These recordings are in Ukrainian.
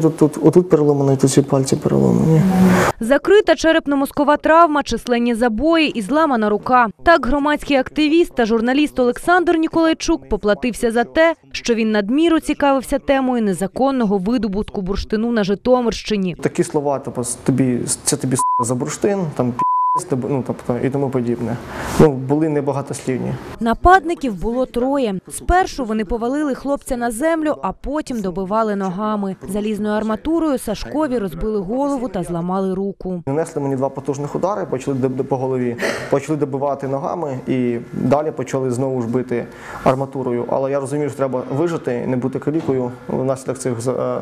Тут, тут, отут переломано, і тут всі пальці переломані. Закрита черепно-мозкова травма, численні забої і зламана рука. Так громадський активіст та журналіст Олександр Ніколайчук поплатився за те, що він надміру цікавився темою незаконного видобутку бурштину на Житомирщині. Такі слова, типу, тобі, це тобі за бурштин, там пі***, ну, тобто, і тому подібне. Ну, були небагатослівні. Нападників було троє. Спершу вони повалили хлопця на землю, а потім добивали ногами. Залізною арматурою Сашкові розбили голову та зламали руку. Нанесли мені два потужних удари, почали по голові, почали добивати ногами і далі почали знову ж бити арматурою. Але я розумів, що треба вижити, не бути калікою внаслідок цих е,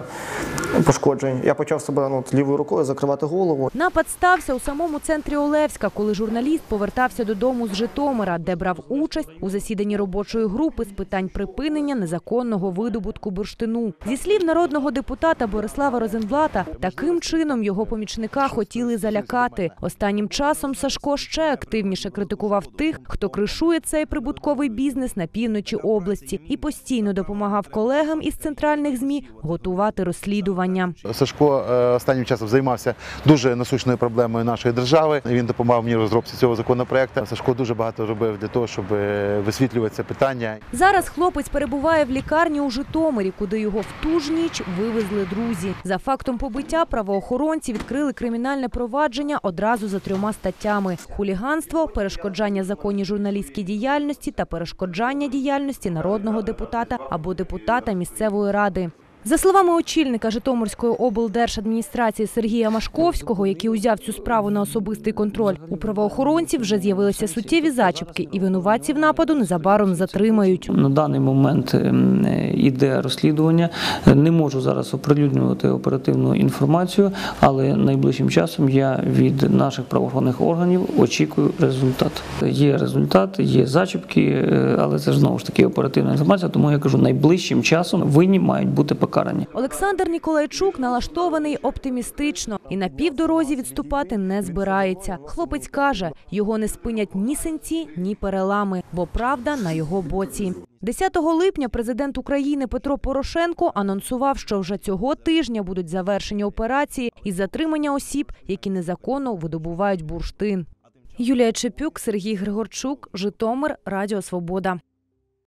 пошкоджень. Я почав себе ну, лівою рукою закривати голову. Напад стався у самому центрі Олевська, коли журналіст повертався додому з Житомира, де брав участь у засіданні робочої групи з питань припинення незаконного видобутку бурштину. Зі слів народного депутата Борислава Розенблата, таким чином його помічника хотіли залякати. Останнім часом Сашко ще активніше критикував тих, хто кришує цей прибутковий бізнес на півночі області, і постійно допомагав колегам із центральних змі готувати розслідування. Сашко е, останнім часом займався дуже насущною проблемою нашої держави. Він допомагав мені розробці цього законопроекту. Сашко дуже багато робив для того, щоб е, висвітлювати це питання. Зараз хлопець перебуває в лікарні у Житомирі, куди його в ту ж ніч вивезли друзі. За фактом побиття правоохоронці відкрили кримінальне провадження одразу за трьома статтями: хуліганство, перешкоджання законній журналістській діяльності та перешкоджання діяльності народного депутата або депутата місцевої ради. За словами очільника Житомирської облдержадміністрації Сергія Машковського, який узяв цю справу на особистий контроль, у правоохоронців вже з'явилися суттєві зачіпки, і винуватців нападу незабаром затримають. На даний момент ем, е, іде розслідування. Не можу зараз оприлюднювати оперативну інформацію, але найближчим часом я від наших правоохоронних органів очікую результат. Є результат, є зачіпки, е, але це ж знову ж таки оперативна інформація. Тому я кажу, найближчим часом винні мають бути покарані. Олександр Ніколайчук налаштований оптимістично і на півдорозі відступати не збирається. Хлопець каже, його не спинять ні синці, ні перелами, бо правда на його боці. 10 липня президент України Петро Порошенко анонсував, що вже цього тижня будуть завершені операції із затримання осіб, які незаконно видобувають бурштин. Юлія Чепюк, Сергій Григорчук, Житомир, Радіо Свобода.